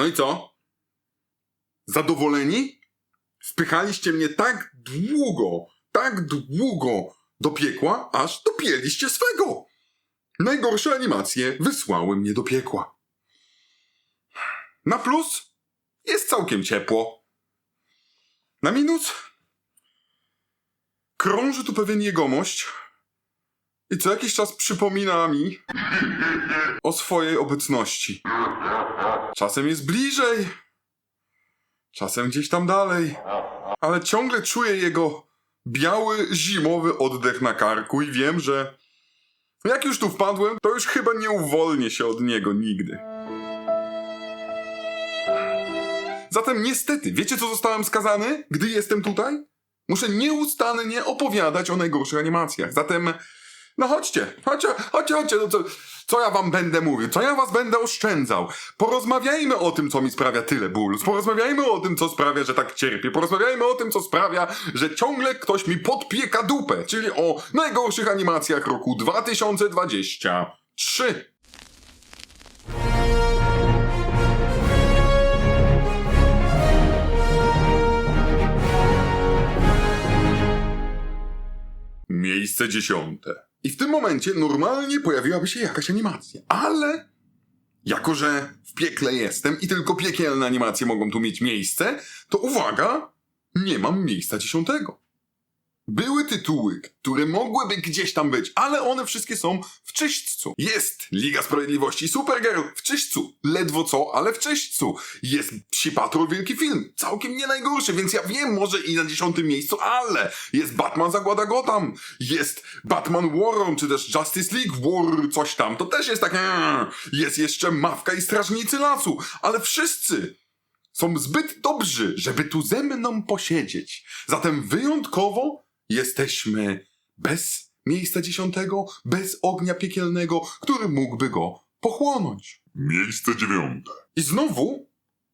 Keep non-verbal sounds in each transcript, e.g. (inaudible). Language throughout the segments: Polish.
No i co? Zadowoleni? Wpychaliście mnie tak długo, tak długo do piekła, aż dopięliście swego. Najgorsze animacje wysłały mnie do piekła. Na plus jest całkiem ciepło. Na minus krąży tu pewien jegomość i co jakiś czas przypomina mi o swojej obecności. Czasem jest bliżej, czasem gdzieś tam dalej, ale ciągle czuję jego biały, zimowy oddech na karku i wiem, że jak już tu wpadłem, to już chyba nie uwolnię się od niego nigdy. Zatem niestety, wiecie co zostałem skazany, gdy jestem tutaj? Muszę nieustannie opowiadać o najgorszych animacjach. Zatem, no chodźcie, chodźcie, chodźcie, chodźcie, no co, co ja wam będę mówił, co ja was będę oszczędzał. Porozmawiajmy o tym, co mi sprawia tyle bólu. Porozmawiajmy o tym, co sprawia, że tak cierpię. Porozmawiajmy o tym, co sprawia, że ciągle ktoś mi podpieka dupę, czyli o najgorszych animacjach roku 2023. Miejsce dziesiąte. I w tym momencie normalnie pojawiłaby się jakaś animacja, ale jako że w piekle jestem i tylko piekielne animacje mogą tu mieć miejsce, to uwaga, nie mam miejsca dziesiątego. Były tytuły, które mogłyby gdzieś tam być, ale one wszystkie są w czyśćcu. Jest Liga Sprawiedliwości Supergirl w czyśćcu. Ledwo co, ale w czyśćcu. Jest Psi Patrol Wielki Film. Całkiem nie najgorszy, więc ja wiem może i na dziesiątym miejscu, ale jest Batman Zagłada Gotham. Jest Batman War, czy też Justice League War, coś tam. To też jest takie... Jest jeszcze Mawka i Strażnicy Lasu. Ale wszyscy są zbyt dobrzy, żeby tu ze mną posiedzieć. Zatem wyjątkowo jesteśmy bez miejsca dziesiątego, bez ognia piekielnego, który mógłby go pochłonąć. Miejsce dziewiąte. I znowu,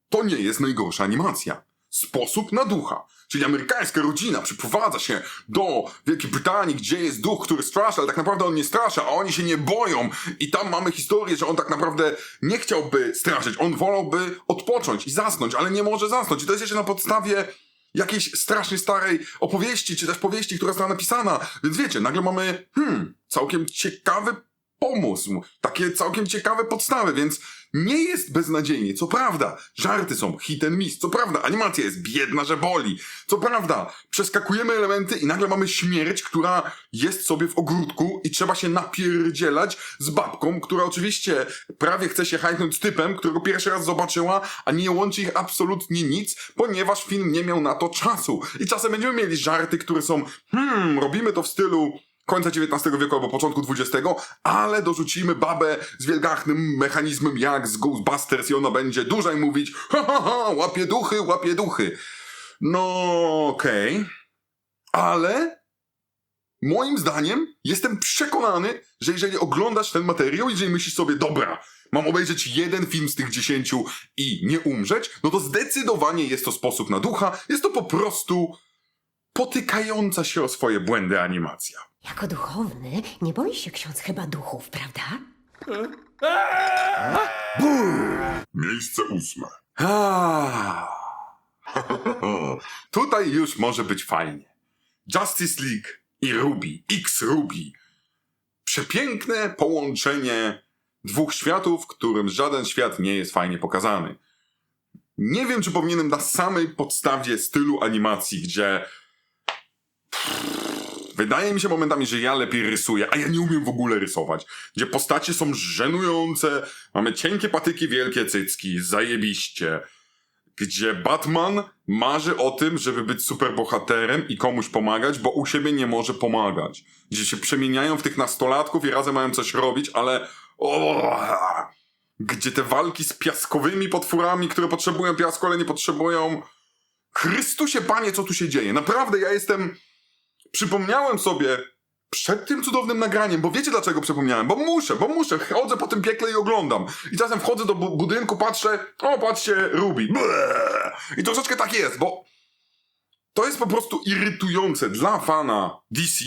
to nie jest najgorsza animacja. Sposób na ducha. Czyli amerykańska rodzina przyprowadza się do Wielkiej Brytanii, gdzie jest duch, który straszy, ale tak naprawdę on nie straszy, a oni się nie boją. I tam mamy historię, że on tak naprawdę nie chciałby straszyć. On wolałby odpocząć i zasnąć, ale nie może zasnąć. I to jest jeszcze na podstawie jakiejś strasznie starej opowieści, czy też powieści, która została napisana. Więc wiecie, nagle mamy, hmm, całkiem ciekawy pomysł, takie całkiem ciekawe podstawy, więc nie jest beznadziejnie. Co prawda, żarty są hit and miss. Co prawda, animacja jest biedna, że boli. Co prawda, przeskakujemy elementy i nagle mamy śmierć, która jest sobie w ogródku i trzeba się napierdzielać z babką, która oczywiście prawie chce się hajtnąć z typem, którego pierwszy raz zobaczyła, a nie łączy ich absolutnie nic, ponieważ film nie miał na to czasu. I czasem będziemy mieli żarty, które są, hmm, robimy to w stylu końca XIX wieku albo początku XX, ale dorzucimy babę z wielgachnym mechanizmem jak z Ghostbusters i ona będzie dłużej mówić ha ha ha, łapie duchy, łapie duchy. No okej, ale moim zdaniem jestem przekonany, że jeżeli oglądasz ten materiał, jeżeli myślisz sobie, dobra, mam obejrzeć jeden film z tych dziesięciu i nie umrzeć, no to zdecydowanie jest to sposób na ducha, jest to po prostu potykająca się o swoje błędy animacja. Jako duchowny nie boi się ksiądz chyba duchów, prawda? Miejsce ósme. (laughs) Tutaj już może być fajnie. Justice League i Ruby, X Ruby. Przepiękne połączenie dwóch światów, w którym żaden świat nie jest fajnie pokazany. Nie wiem, czy powinienem na samej podstawie stylu animacji, gdzie Wydaje mi się momentami, że ja lepiej rysuję, a ja nie umiem w ogóle rysować. Gdzie postacie są żenujące, mamy cienkie patyki, wielkie cycki, zajebiście. Gdzie Batman marzy o tym, żeby być superbohaterem i komuś pomagać, bo u siebie nie może pomagać. Gdzie się przemieniają w tych nastolatków i razem mają coś robić, ale... O, gdzie te walki z piaskowymi potworami, które potrzebują piasku, ale nie potrzebują... Chrystusie, panie, co tu się dzieje? Naprawdę, ja jestem przypomniałem sobie przed tym cudownym nagraniem, bo wiecie dlaczego przypomniałem? Bo muszę, bo muszę, chodzę po tym piekle i oglądam. I czasem wchodzę do bu- budynku, patrzę, o patrzcie, Ruby. I troszeczkę tak jest, bo to jest po prostu irytujące dla fana DC,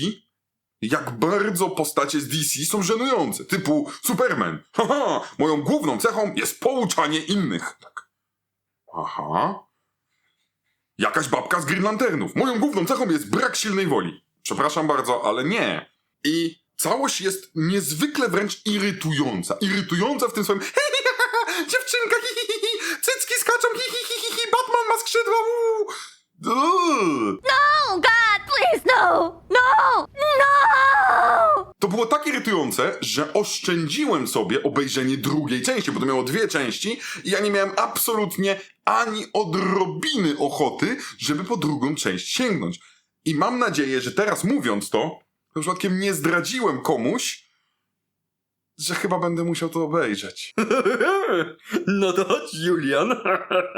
jak bardzo postacie z DC są żenujące. Typu Superman. Haha, moją główną cechą jest pouczanie innych. Tak. Aha. Jakaś babka z Green Lanternów. Moją główną cechą jest brak silnej woli. Przepraszam bardzo, ale nie. I całość jest niezwykle wręcz irytująca. Irytująca w tym swoim dziewczynka, hi, hi, hi, cycki skaczą, hi, Batman ma skrzydła, uuu. Uuu. Oh, God, please, no! No! No! To było tak irytujące, że oszczędziłem sobie obejrzenie drugiej części, bo to miało dwie części i ja nie miałem absolutnie ani odrobiny ochoty, żeby po drugą część sięgnąć. I mam nadzieję, że teraz mówiąc to, to przypadkiem nie zdradziłem komuś, że chyba będę musiał to obejrzeć. (laughs) No to chodź, Julian.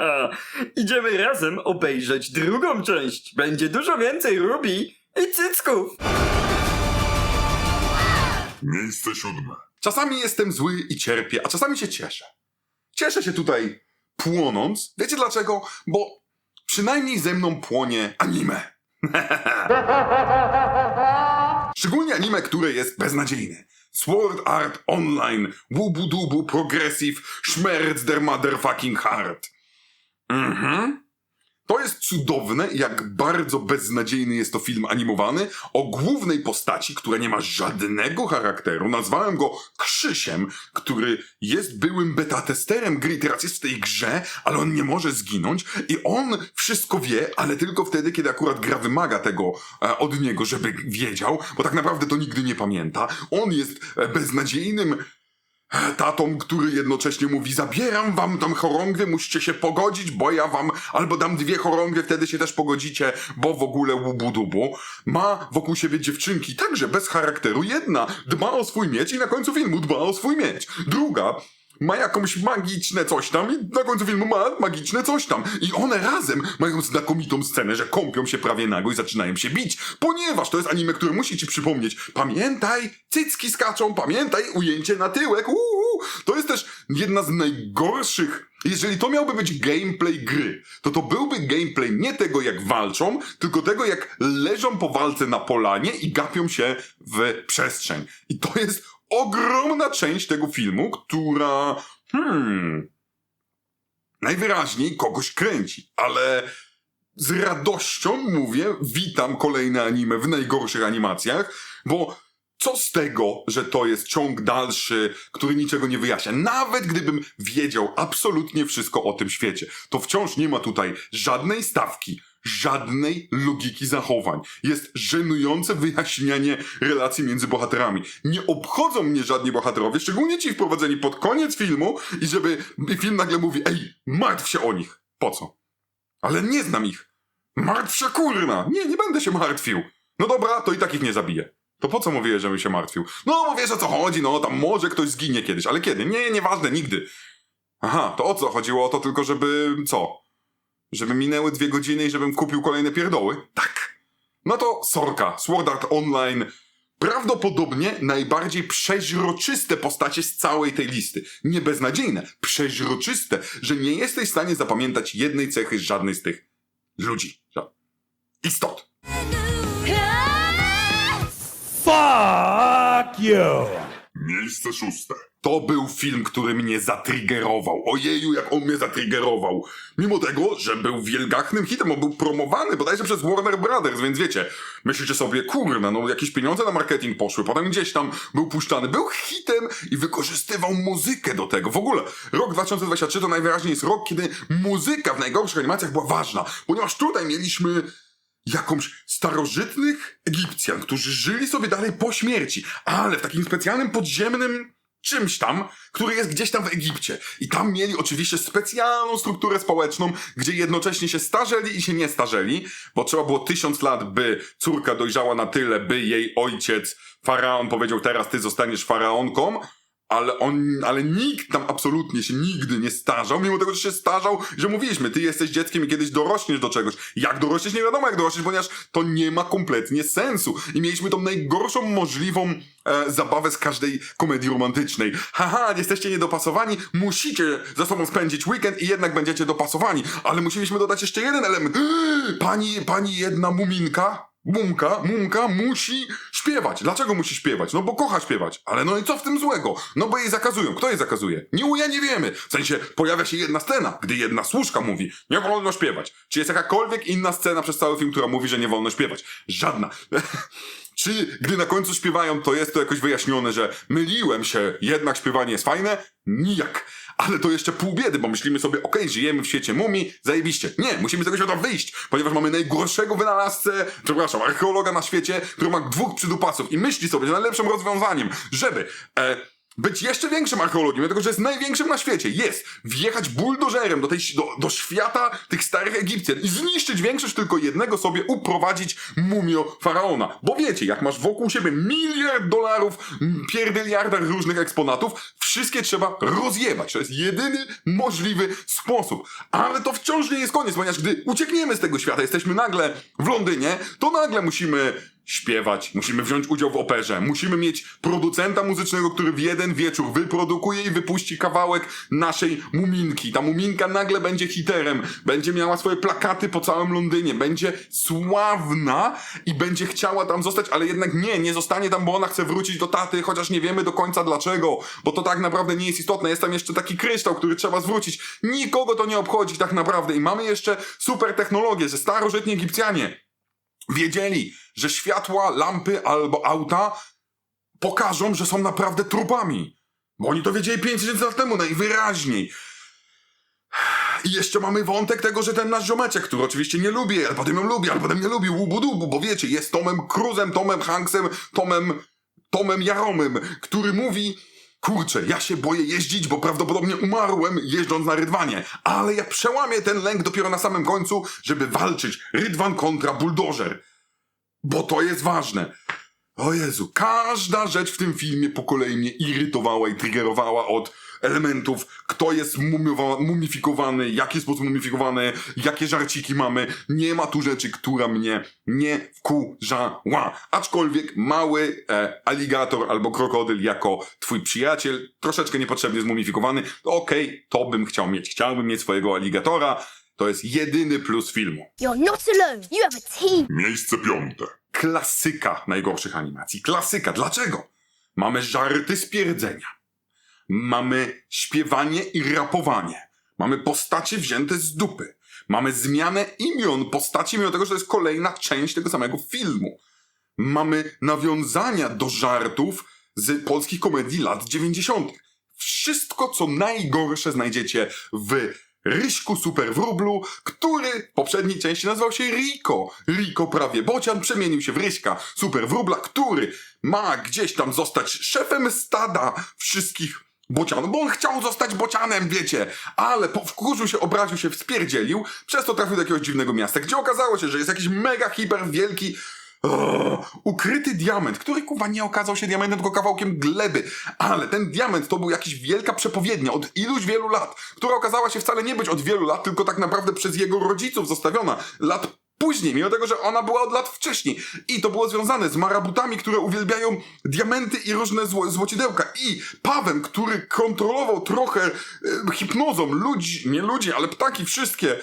(laughs) Idziemy razem obejrzeć drugą część. Będzie dużo więcej Ruby i cycków. Miejsce siódme. Czasami jestem zły i cierpię, a czasami się cieszę. Cieszę się tutaj płonąc. Wiecie dlaczego? Bo przynajmniej ze mną płonie anime. (laughs) Szczególnie anime, które jest beznadziejne. Sword Art Online, Wubu Dubu Progressive, Schmerz der Motherfucking Heart. Mhm. To jest cudowne, jak bardzo beznadziejny jest to film animowany o głównej postaci, która nie ma żadnego charakteru. Nazwałem go Krzysiem, który jest byłym beta-testerem gry, teraz jest w tej grze, ale on nie może zginąć i on wszystko wie, ale tylko wtedy, kiedy akurat gra wymaga tego e, od niego, żeby wiedział, bo tak naprawdę to nigdy nie pamięta. On jest e, beznadziejnym Tatą, który jednocześnie mówi, zabieram wam tam chorągwie, musicie się pogodzić, bo ja wam albo dam dwie chorągwie, wtedy się też pogodzicie, bo w ogóle łubu-dubu. Ma wokół siebie dziewczynki, także bez charakteru. Jedna dba o swój miecz i na końcu filmu dba o swój miecz. Druga ma jakąś magiczne coś tam i na końcu filmu ma magiczne coś tam. I one razem mają znakomitą scenę, że kąpią się prawie nago i zaczynają się bić, ponieważ to jest anime, które musi ci przypomnieć. Pamiętaj, cycki skaczą, pamiętaj, ujęcie na tyłek, uuu. To jest też jedna z najgorszych jeżeli to miałby być gameplay gry, to to byłby gameplay nie tego jak walczą, tylko tego jak leżą po walce na polanie i gapią się w przestrzeń. I to jest ogromna część tego filmu, która hmm, najwyraźniej kogoś kręci, ale z radością mówię, witam kolejne anime w najgorszych animacjach, bo co z tego, że to jest ciąg dalszy, który niczego nie wyjaśnia? Nawet gdybym wiedział absolutnie wszystko o tym świecie, to wciąż nie ma tutaj żadnej stawki, żadnej logiki zachowań. Jest żenujące wyjaśnianie relacji między bohaterami. Nie obchodzą mnie żadni bohaterowie, szczególnie ci wprowadzeni pod koniec filmu i żeby film nagle mówi, ej, martw się o nich. Po co? Ale nie znam ich. Martw się kurna! Nie, nie będę się martwił. No dobra, to i tak ich nie zabiję. To po co mówię, żebym się martwił? No, bo wiesz o co chodzi, no, tam może ktoś zginie kiedyś, ale kiedy? Nie, nieważne, nigdy. Aha, to o co? Chodziło o to tylko, żeby... co? Żeby minęły dwie godziny i żebym kupił kolejne pierdoły? Tak. No to Sorka, Sword Art Online. Prawdopodobnie najbardziej przeźroczyste postacie z całej tej listy. Nie beznadziejne, przeźroczyste, że nie jesteś w stanie zapamiętać jednej cechy z żadnej z tych ludzi. Ża- Istot. Fuck you! Miejsce szóste. To był film, który mnie zatriggerował. Ojeju, jak on mnie zatriggerował. Mimo tego, że był wielgachnym hitem, on był promowany bodajże przez Warner Brothers, więc wiecie, myślicie sobie, kurna, no jakieś pieniądze na marketing poszły, potem gdzieś tam był puszczany, był hitem i wykorzystywał muzykę do tego. W ogóle, rok 2023 to najwyraźniej jest rok, kiedy muzyka w najgorszych animacjach była ważna, ponieważ tutaj mieliśmy jakąś starożytnych Egipcjan, którzy żyli sobie dalej po śmierci, ale w takim specjalnym podziemnym czymś tam, który jest gdzieś tam w Egipcie. I tam mieli oczywiście specjalną strukturę społeczną, gdzie jednocześnie się starzeli i się nie starzeli, bo trzeba było tysiąc lat, by córka dojrzała na tyle, by jej ojciec, faraon, powiedział teraz ty zostaniesz faraonką, ale on, ale nikt tam absolutnie się nigdy nie starzał, mimo tego, że się starzał, że mówiliśmy, ty jesteś dzieckiem i kiedyś dorośniesz do czegoś. Jak dorośniesz, nie wiadomo jak dorośniesz, ponieważ to nie ma kompletnie sensu. I mieliśmy tą najgorszą możliwą e, zabawę z każdej komedii romantycznej. Haha, jesteście niedopasowani, musicie ze sobą spędzić weekend i jednak będziecie dopasowani. Ale musieliśmy dodać jeszcze jeden element. (gasps) Pani, pani jedna muminka, Mumka, Mumka musi śpiewać. Dlaczego musi śpiewać? No bo kocha śpiewać. Ale no i co w tym złego? No bo jej zakazują. Kto jej zakazuje? Nie uja, nie wiemy. W sensie pojawia się jedna scena, gdy jedna służka mówi, nie wolno śpiewać. Czy jest jakakolwiek inna scena przez cały film, która mówi, że nie wolno śpiewać? Żadna. (laughs) Czy gdy na końcu śpiewają, to jest to jakoś wyjaśnione, że myliłem się, jednak śpiewanie jest fajne? Nijak. Ale to jeszcze pół biedy, bo myślimy sobie, okej, żyjemy w świecie mumii, zajebiście. Nie, musimy z tego świata wyjść, ponieważ mamy najgorszego wynalazcę, przepraszam, archeologa na świecie, który ma dwóch przydupasów i myśli sobie, że najlepszym rozwiązaniem, żeby e, być jeszcze większym archeologiem, dlatego że jest największym na świecie, jest wjechać buldożerem do, tej, do, do świata tych starych Egipcjan i zniszczyć większość tylko jednego sobie, uprowadzić mumio faraona. Bo wiecie, jak masz wokół siebie miliard dolarów, pierdyliardach różnych eksponatów, wszystkie trzeba rozjebać. To jest jedyny możliwy sposób. Ale to wciąż nie jest koniec, ponieważ gdy uciekniemy z tego świata, jesteśmy nagle w Londynie, to nagle musimy śpiewać, musimy wziąć udział w operze, musimy mieć producenta muzycznego, który w jeden wieczór wyprodukuje i wypuści kawałek naszej muminki. Ta muminka nagle będzie hiterem, będzie miała swoje plakaty po całym Londynie, będzie sławna i będzie chciała tam zostać, ale jednak nie, nie zostanie tam, bo ona chce wrócić do taty, chociaż nie wiemy do końca dlaczego, bo to tak naprawdę nie jest istotne. Jest tam jeszcze taki kryształ, który trzeba zwrócić. Nikogo to nie obchodzi tak naprawdę i mamy jeszcze super technologię, że starożytni Egipcjanie wiedzieli, że światła, lampy albo auta pokażą, że są naprawdę trupami. Bo oni to wiedzieli 5000 lat temu najwyraźniej. I jeszcze mamy wątek tego, że ten nasz ziomeczek, który oczywiście nie lubi, ale potem ją lubi, ale potem nie lubi, łubu-dubu, bo wiecie, jest Tomem Cruzem, Tomem Hanksem, Tomem, Tomem Jaromym, który mówi, kurczę, ja się boję jeździć, bo prawdopodobnie umarłem jeżdżąc na Rydwanie, ale ja przełamię ten lęk dopiero na samym końcu, żeby walczyć Rydwan kontra buldożer. Bo to jest ważne. O Jezu, każda rzecz w tym filmie po kolei mnie irytowała i triggerowała od elementów, kto jest mumiowa- mumifikowany, jaki sposób mumifikowany, jakie żarciki mamy. Nie ma tu rzeczy, która mnie nie wkurzała. Aczkolwiek mały e, aligator albo krokodyl jako twój przyjaciel, troszeczkę niepotrzebnie zmumifikowany, to okej, to bym chciał mieć. Chciałbym mieć swojego aligatora. To jest jedyny plus filmu. You're not alone. You have a team. Miejsce piąte. klasyka najgorszych animacji. Klasyka. Dlaczego? Mamy żarty z pierdzenia. Mamy śpiewanie i rapowanie. Mamy postacie wzięte z dupy. Mamy zmianę imion postaci, mimo tego, że to jest kolejna część tego samego filmu. Mamy nawiązania do żartów z polskich komedii lat 90. Wszystko, co najgorsze znajdziecie w Ryśku Super Wróblu, który w poprzedniej części nazywał się Riko. Riko prawie bocian przemienił się w Ryśka Super Wróbla, który ma gdzieś tam zostać szefem stada wszystkich bocianów, bo on chciał zostać bocianem, wiecie, ale po wkurzył się, obraził się, wspierdzielił, przez to trafił do jakiegoś dziwnego miasta, gdzie okazało się, że jest jakiś mega hiper wielki o, ukryty diament, który kuwa nie okazał się diamentem, tylko kawałkiem gleby. Ale ten diament to był jakiś wielka przepowiednia od iluś wielu lat, która okazała się wcale nie być od wielu lat, tylko tak naprawdę przez jego rodziców zostawiona lat później, mimo tego, że ona była od lat wcześniej. I to było związane z marabutami, które uwielbiają diamenty i różne zło złocidełka. I Pawem, który kontrolował trochę e, hipnozą ludzi, nie ludzi, ale ptaki wszystkie.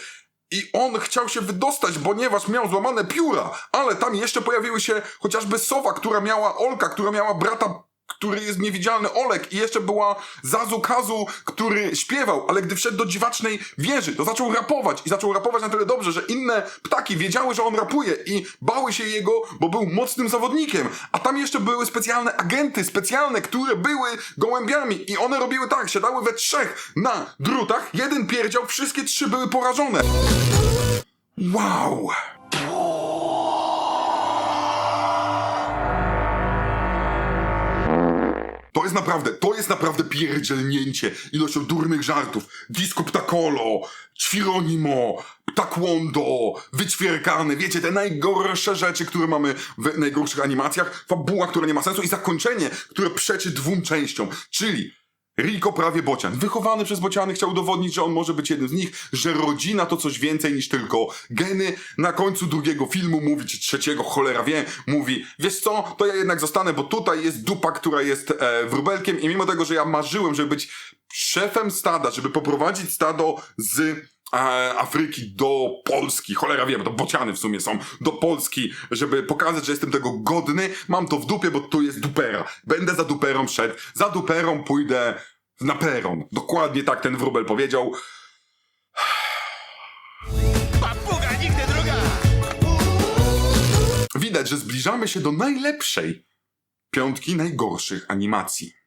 I on chciał się wydostać, ponieważ miał złamane pióra, ale tam jeszcze pojawiły się chociażby sowa, która miała Olka, która miała brata, który jest niewidzialny Olek i jeszcze była Zazu Kazu, który śpiewał, ale gdy wszedł do dziwacznej wieży, to zaczął rapować i zaczął rapować na tyle dobrze, że inne ptaki wiedziały, że on rapuje i bały się jego, bo był mocnym zawodnikiem. A tam jeszcze były specjalne agenty, specjalne, które były gołębiami i one robiły tak, siadały we trzech na drutach, jeden pierdział, wszystkie trzy były porażone. Wow! To jest naprawdę, to jest naprawdę pierdzielnięcie ilością durnych żartów. Disco Ptakolo, Ćwironimo, Ptakłondo, wyćwierkany, wiecie, te najgorsze rzeczy, które mamy w najgorszych animacjach, fabuła, która nie ma sensu i zakończenie, które przeczy dwóm częściom, czyli Riko prawie bocian. Wychowany przez bociany chciał udowodnić, że on może być jednym z nich, że rodzina to coś więcej niż tylko geny. Na końcu drugiego filmu mówi, czy trzeciego, cholera wie, mówi, wiesz co, to ja jednak zostanę, bo tutaj jest dupa, która jest e, wróbelkiem i mimo tego, że ja marzyłem, żeby być szefem stada, żeby poprowadzić stado z Afryki do Polski, cholera wie, bo to bociany w sumie są, do Polski, żeby pokazać, że jestem tego godny. Mam to w dupie, bo tu jest dupera. Będę za duperą szedł, za duperą pójdę na peron. Dokładnie tak ten wróbel powiedział. Papuga nigdy druga! Widać, że zbliżamy się do najlepszej piątki najgorszych animacji.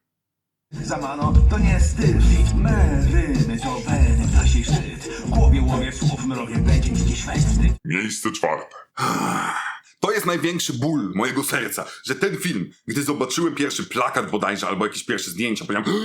Zamano, to nie styl Meryny to pewny ptasi szczyt W głowie łowie słów mrowie będzie mi dziś wstyd Miejsce czwarte. To jest największy ból mojego serca, że ten film, gdy zobaczyłem pierwszy plakat bodajże, albo jakieś pierwsze zdjęcia, powiedziałem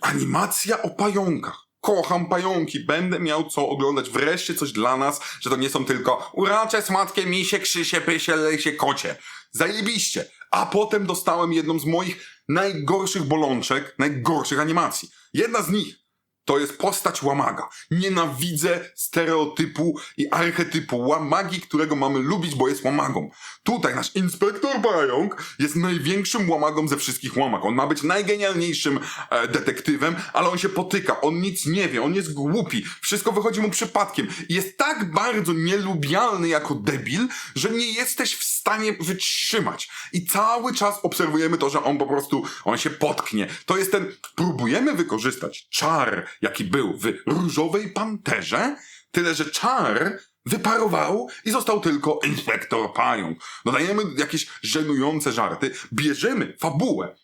animacja o pająkach. Kocham pająki, będę miał co oglądać. Wreszcie coś dla nas, że to nie są tylko uracze, smatkie, misie, krzysie, pysie, lesie, kocie. Zajebiście. A potem dostałem jedną z moich najgorszych bolączek, najgorszych animacji. Jedna z nich to jest postać łamaga. Nienawidzę stereotypu i archetypu łamagi, którego mamy lubić, bo jest łamagą. Tutaj nasz inspektor pająk jest największym łamagą ze wszystkich łamag. On ma być najgenialniejszym e, detektywem, ale on się potyka, on nic nie wie, on jest głupi, wszystko wychodzi mu przypadkiem. Jest tak bardzo nielubialny jako debil, że nie jesteś w stanie wytrzymać. I cały czas obserwujemy to, że on po prostu, on się potknie. To jest ten, próbujemy wykorzystać czar, jaki był w Różowej Panterze, tyle że czar wyparował i został tylko inspektor pająk. Dodajemy jakieś żenujące żarty, bierzemy fabułę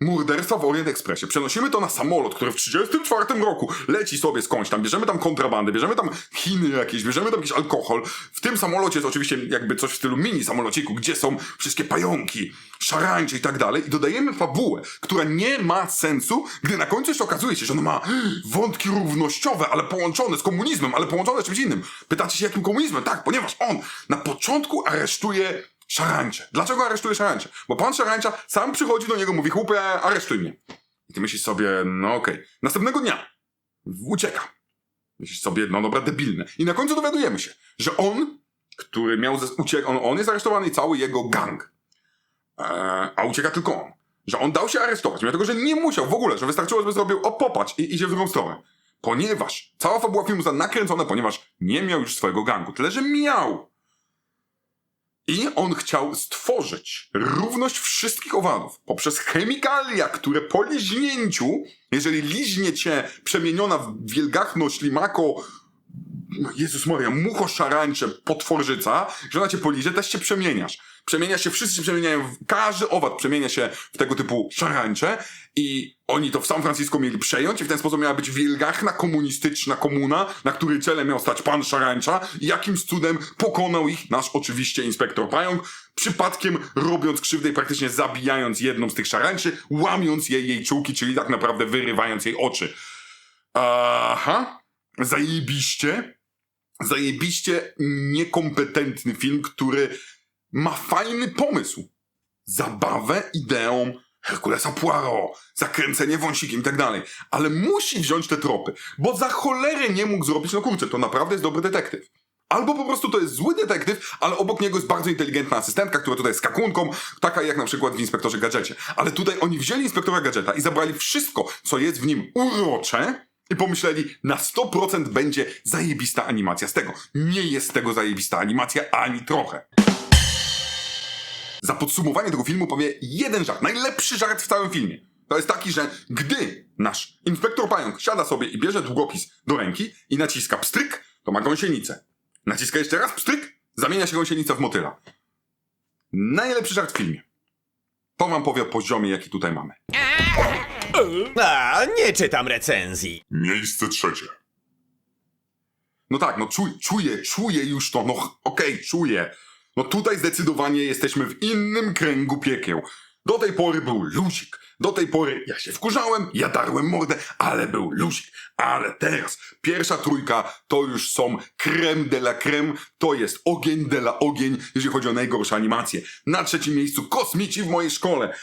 morderstwa w Orient Expressie. Przenosimy to na samolot, który w 1934 roku leci sobie skądś tam, bierzemy tam kontrabandę, bierzemy tam Chiny jakieś, bierzemy tam jakiś alkohol. W tym samolocie jest oczywiście jakby coś w stylu mini samolociku, gdzie są wszystkie pająki, szarańcze i tak dalej i dodajemy fabułę, która nie ma sensu, gdy na końcu jeszcze okazuje się, że ona ma wątki równościowe, ale połączone z komunizmem, ale połączone z czymś innym. Pytacie się jakim komunizmem? Tak, ponieważ on na początku aresztuje szarańcze. Dlaczego aresztuje szarańcze? Bo pan szarańcza sam przychodzi do niego, mówi chłopie, aresztuj mnie. I ty myślisz sobie, no okej. Następnego dnia ucieka. Myślisz sobie, no dobra, debilne. I na końcu dowiadujemy się, że on, który miał uciek, on, on jest aresztowany i cały jego gang. Eee, a ucieka tylko on. Że on dał się aresztować, mimo tego, że nie musiał w ogóle, że wystarczyło, żeby zrobił o popatrz i idzie w drugą stronę. Ponieważ cała fabuła filmu została nakręcona, ponieważ nie miał już swojego gangu. Tyle, że miał. I on chciał stworzyć równość wszystkich owadów poprzez chemikalia, które po liźnięciu, jeżeli liźnie cię przemieniona w wielgachno, ślimako, no Jezus Maria, mucho szarańcze, potworzyca, że ona cię poliże, też się przemieniasz. Przemienia się, wszyscy się przemieniają, każdy owad przemienia się w tego typu szarańcze i oni to w San Francisco mieli przejąć i w ten sposób miała być wielgachna komunistyczna komuna, na której czele miał stać pan szarańcza i jakimś cudem pokonał ich nasz oczywiście inspektor pająk, przypadkiem robiąc krzywdę i praktycznie zabijając jedną z tych szarańczy, łamiąc jej jej czułki, czyli tak naprawdę wyrywając jej oczy. Aha, zajebiście, zajebiście niekompetentny film, który ma fajny pomysł. Zabawę ideą Herkulesa Poirot, zakręcenie wąsikiem i tak dalej. Ale musi wziąć te tropy, bo za cholerę nie mógł zrobić, no kurczę, to naprawdę jest dobry detektyw. Albo po prostu to jest zły detektyw, ale obok niego jest bardzo inteligentna asystentka, która tutaj jest kakunką, taka jak na przykład w Inspektorze Gadżecie. Ale tutaj oni wzięli Inspektora Gadżeta i zabrali wszystko, co jest w nim urocze i pomyśleli, na 100% będzie zajebista animacja z tego. Nie jest z tego zajebista animacja ani trochę. Za podsumowanie tego filmu powie jeden żart, najlepszy żart w całym filmie. To jest taki, że gdy nasz inspektor pająk siada sobie i bierze długopis do ręki i naciska pstryk, to ma gąsienicę. Naciska jeszcze raz pstryk, zamienia się gąsienica w motyla. Najlepszy żart w filmie. To wam powie o poziomie, jaki tutaj mamy. A, nie czytam recenzji. Miejsce trzecie. No tak, no czuj, czuję, czuję już to, no okej, czuję. No tutaj zdecydowanie jesteśmy w innym kręgu piekieł. Do tej pory był luzik. Do tej pory ja się wkurzałem, ja darłem mordę, ale był luzik. Ale teraz pierwsza trójka to już są creme de la creme, to jest ogień de la ogień, jeżeli chodzi o najgorsze animacje. Na trzecim miejscu kosmici w mojej szkole.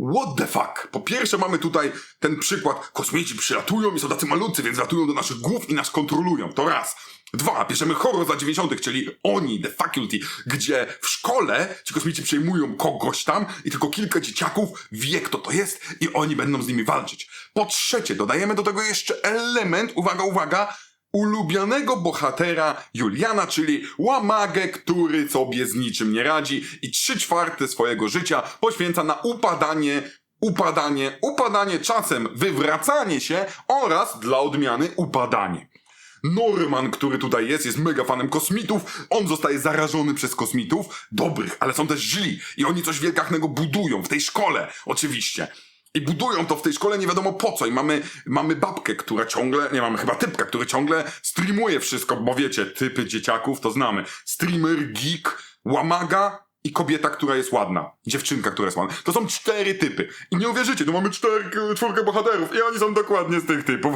What the fuck? Po pierwsze mamy tutaj ten przykład, kosmici przylatują i są tacy malutcy, więc latują do naszych głów i nas kontrolują. To raz. Dwa, bierzemy horror za 90., czyli oni, The Faculty, gdzie w szkole ci kosmici przejmują kogoś tam i tylko kilka dzieciaków wie kto to jest i oni będą z nimi walczyć. Po trzecie, dodajemy do tego jeszcze element, uwaga, uwaga, ulubionego bohatera Juliana, czyli łamagę, który sobie z niczym nie radzi i trzy czwarte swojego życia poświęca na upadanie, upadanie, upadanie czasem, wywracanie się oraz dla odmiany upadanie. Norman, który tutaj jest, jest mega fanem kosmitów. On zostaje zarażony przez kosmitów. Dobrych, ale są też źli. I oni coś wielkachnego budują w tej szkole, oczywiście. I budują to w tej szkole nie wiadomo po co. I mamy, mamy babkę, która ciągle, nie mamy chyba typka, który ciągle streamuje wszystko, bo wiecie, typy dzieciaków to znamy. Streamer, geek, łamaga i kobieta, która jest ładna. Dziewczynka, która jest ładna. To są cztery typy. I nie uwierzycie, tu mamy cztery, czwórkę bohaterów i oni są dokładnie z tych typów.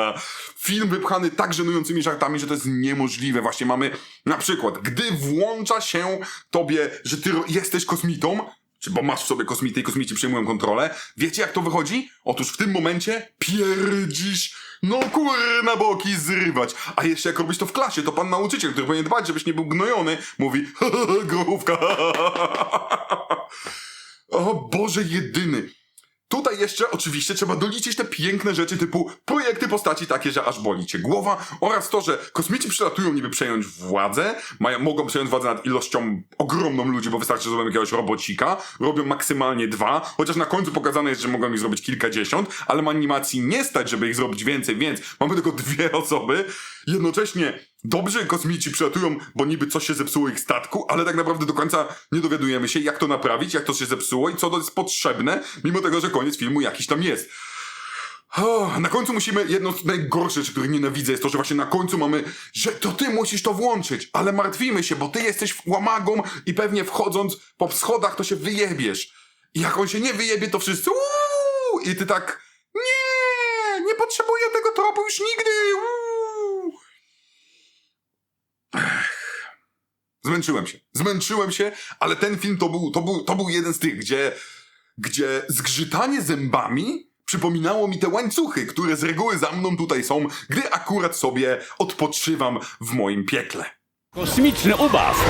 (laughs) Film wypchany tak żenującymi żartami, że to jest niemożliwe. Właśnie mamy na przykład, gdy włącza się tobie, że ty jesteś kosmitą, bo masz w sobie kosmity i kosmici przejmują kontrolę. Wiecie jak to wychodzi? Otóż w tym momencie pierdzisz, no kury na boki zrywać. A jeszcze jak robisz to w klasie, to pan nauczyciel, który powinien dbać, żebyś nie był gnojony, mówi (laughs) grochówka. (laughs) o Boże jedyny. Tutaj jeszcze oczywiście trzeba doliczyć te piękne rzeczy typu projekty postaci takie, że aż boli cię głowa oraz to, że kosmici przylatują niby przejąć władzę, mają, mogą przejąć władzę nad ilością ogromną ludzi, bo wystarczy, że zrobią jakiegoś robocika, robią maksymalnie dwa, chociaż na końcu pokazane jest, że mogą ich zrobić kilkadziesiąt, ale ma animacji nie stać, żeby ich zrobić więcej, więc mamy tylko dwie osoby. Jednocześnie dobrzy kosmici przylatują, bo niby coś się zepsuło ich statku, ale tak naprawdę do końca nie dowiadujemy się, jak to naprawić, jak to się zepsuło i co to jest potrzebne, mimo tego, że koniec filmu jakiś tam jest. O, na końcu musimy, jedno z najgorszych rzeczy, których nienawidzę, jest to, że właśnie na końcu mamy, że to ty musisz to włączyć, ale martwimy się, bo ty jesteś łamagą i pewnie wchodząc po schodach to się wyjebiesz. I jak on się nie wyjebie, to wszyscy uuu, i ty tak, nie, nie potrzebuję tego tropu już nigdy, uuu. Ech. Zmęczyłem się, zmęczyłem się, ale ten film to był, to był, to był jeden z tych, gdzie, gdzie zgrzytanie zębami przypominało mi te łańcuchy, które z reguły za mną tutaj są, gdy akurat sobie odpoczywam w moim piekle. Kosmiczny ubaw,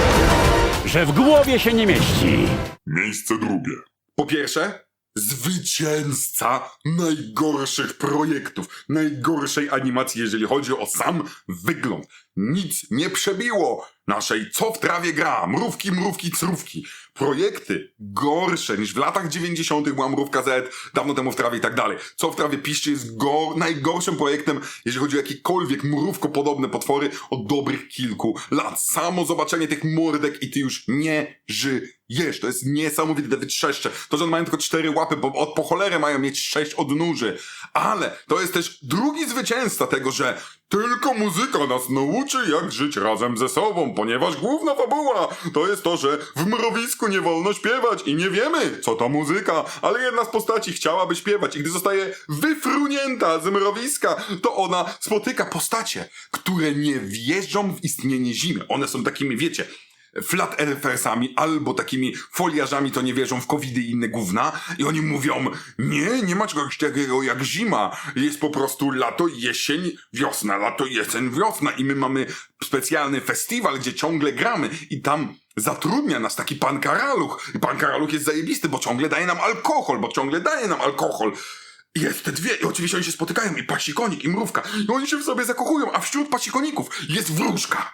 że w głowie się nie mieści. Miejsce drugie. Po pierwsze, zwycięzca najgorszych projektów, najgorszej animacji, jeżeli chodzi o sam wygląd. Nic nie przebiło naszej co w trawie gra, mrówki, mrówki, crówki. Projekty gorsze niż w latach 90. była mrówka Z, dawno temu w trawie i tak dalej. Co w trawie piszczy jest go najgorszym projektem, jeżeli chodzi o jakiekolwiek mrówko podobne potwory od dobrych kilku lat. Samo zobaczenie tych mordek i ty już nie żyjesz. To jest niesamowite, te wytrzeszcze. To, że one mają tylko cztery łapy, bo od po cholerę mają mieć sześć odnóży. Ale to jest też drugi zwycięzca tego, że tylko muzyka nas nauczy, jak żyć razem ze sobą, ponieważ główna fabuła to jest to, że w mrowisku nie wolno śpiewać i nie wiemy, co to muzyka, ale jedna z postaci chciałaby śpiewać i gdy zostaje wyfrunięta z mrowiska, to ona spotyka postacie, które nie wierzą w istnienie zimy. One są takimi, wiecie, flat earthersami albo takimi foliarzami, to nie wierzą w covidy i inne gówna. I oni mówią, nie, nie ma czegoś takiego jak zima, jest po prostu lato, jesień, wiosna, lato, jesień, wiosna. I my mamy specjalny festiwal, gdzie ciągle gramy. I tam zatrudnia nas taki pan Karaluch. I pan Karaluch jest zajebisty, bo ciągle daje nam alkohol, bo ciągle daje nam alkohol. I Jest te dwie, i oczywiście oni się spotykają, i pasikonik, i mrówka, i oni się w sobie zakochują, a wśród pasikoników jest wróżka.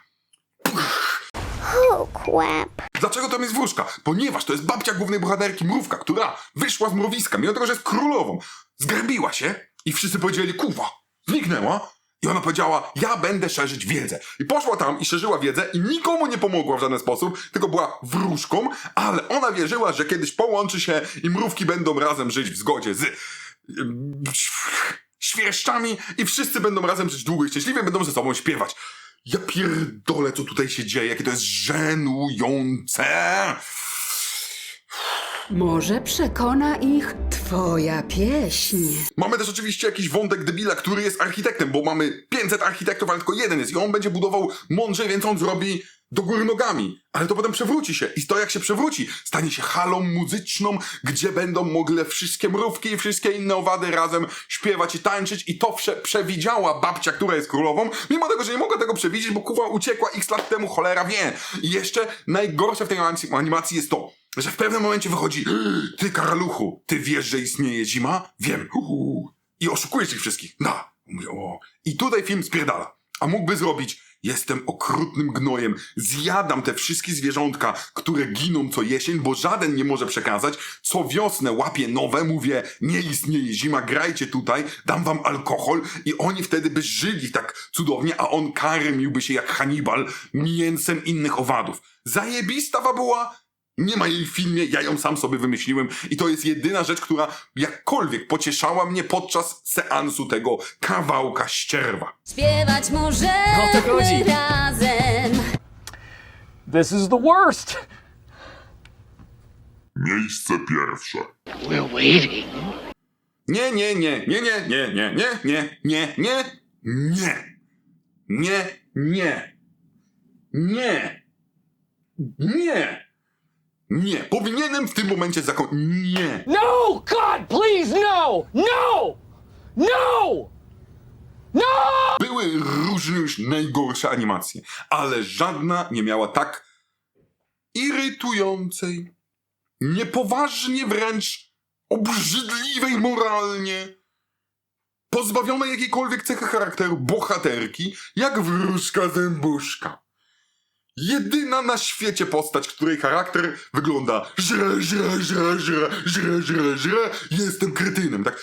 Crap. Dlaczego tam jest wróżka? Ponieważ to jest babcia głównej bohaterki Mrówka, która wyszła z mrowiska, mimo tego, że jest królową. Zgarbiła się i wszyscy powiedzieli, kuwa, zniknęła. I ona powiedziała, ja będę szerzyć wiedzę. I poszła tam i szerzyła wiedzę i nikomu nie pomogła w żaden sposób, tylko była wróżką, ale ona wierzyła, że kiedyś połączy się i mrówki będą razem żyć w zgodzie z świerszczami i wszyscy będą razem żyć długo i szczęśliwie, będą ze sobą śpiewać. Ja pierdolę, co tutaj się dzieje, jakie to jest żenujące. Może przekona ich twoja pieśń. Mamy też oczywiście jakiś wątek debila, który jest architektem, bo mamy 500 architektów, ale tylko jeden jest i on będzie budował mądrzej, więc on zrobi do góry nogami. Ale to potem przewróci się i to jak się przewróci, stanie się halą muzyczną, gdzie będą mogły wszystkie mrówki i wszystkie inne owady razem śpiewać i tańczyć i to prze przewidziała babcia, która jest królową, mimo tego, że nie mogła tego przewidzieć, bo kuwa uciekła x lat temu, cholera wie. I jeszcze najgorsze w tej animacji jest to, że w pewnym momencie wychodzi ty karaluchu, ty wiesz, że istnieje zima? Wiem. I oszukujesz ich wszystkich. Na. Mówię, o. I tutaj film spierdala. A mógłby zrobić Jestem okrutnym gnojem, zjadam te wszystkie zwierzątka, które giną co jesień, bo żaden nie może przekazać. Co wiosnę łapię nowe, mówię, nie istnieje zima, grajcie tutaj, dam wam alkohol i oni wtedy by żyli tak cudownie, a on karmiłby się jak Hannibal mięsem innych owadów. Zajebista fabuła, nie ma jej w filmie, ja ją sam sobie wymyśliłem i to jest jedyna rzecz, która jakkolwiek pocieszała mnie podczas seansu tego kawałka ścierwa. Śpiewać możemy razem. This is the worst! Miejsce pierwsze. Nie, nie, nie, nie, nie, nie, nie, nie, nie, nie, nie, nie, nie, nie, nie, nie, nie. Powinienem w tym momencie zakończyć. Nie. No! God, please, no! No! No! Były różne już najgorsze animacje, ale żadna nie miała tak irytującej, niepoważnie wręcz obrzydliwej moralnie, pozbawionej jakiejkolwiek cechy charakteru bohaterki, jak wróżka zębuszka. Jedyna na świecie postać, której charakter wygląda żre, żre, żre, żre, żre, żre, żre, jestem kretynem, tak?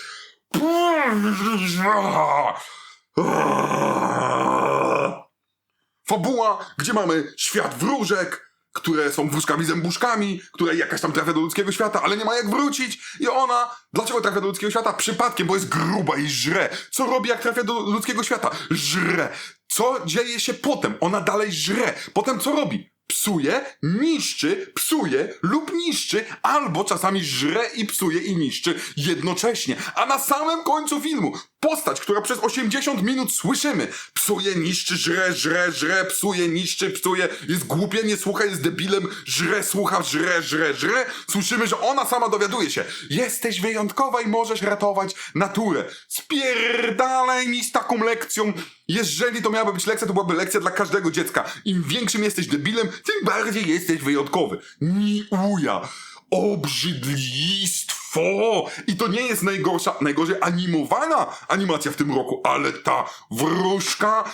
Fabuła, gdzie mamy świat wróżek, które są wróżkami zębuszkami, które jakaś tam trafia do ludzkiego świata, ale nie ma jak wrócić. I ona, dlaczego trafia do ludzkiego świata? Przypadkiem, bo jest gruba i żre. Co robi, jak trafia do ludzkiego świata? Żre. Co dzieje się potem? Ona dalej żre. Potem co robi? Psuje, niszczy, psuje lub niszczy, albo czasami żre i psuje i niszczy jednocześnie. A na samym końcu filmu postać, która przez 80 minut słyszymy, psuje, niszczy, żre, żre, żre, psuje, niszczy, psuje, jest głupia, nie słucha, jest debilem, żre, słucha, żre, żre, żre. Słyszymy, że ona sama dowiaduje się, jesteś wyjątkowa i możesz ratować naturę. Spierdalaj mi z taką lekcją. Jeżeli to miałaby być lekcja, to byłaby lekcja dla każdego dziecka. Im większym jesteś debilem, tym bardziej jesteś wyjątkowy. Ni uja. Obrzydlistwo! I to nie jest najgorsza, najgorzej animowana animacja w tym roku, ale ta wróżka...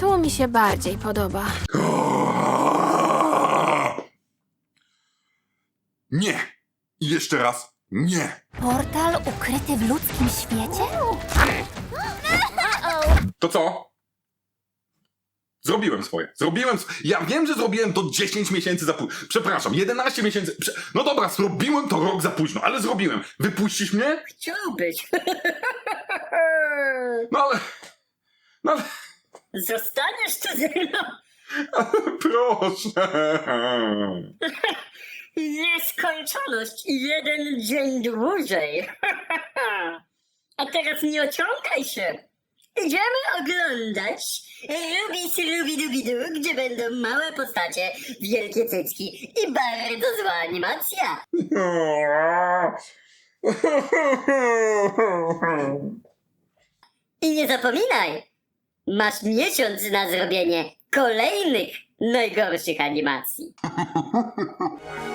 Tu mi się bardziej podoba. Nie! I jeszcze raz nie! Portal ukryty w ludzkim świecie? To co? Zrobiłem swoje. Zrobiłem. sw- Ja wiem, że zrobiłem to 10 miesięcy za późno. Przepraszam, 11 miesięcy. Prze... No dobra, zrobiłem to rok za późno, ale zrobiłem. Wypuścisz mnie? Chciałbyś. No ale. No ale. Zostaniesz tu ze mną. (laughs) Proszę. Nieskończoność. Jeden dzień dłużej. (laughs) A teraz nie ociągaj się. Idziemy oglądać Lubis Lubidubidu, gdzie będą małe postacie, wielkie cycki i bardzo zła animacja. I nie zapominaj, masz miesiąc na zrobienie kolejnych najgorszych animacji. (laughs)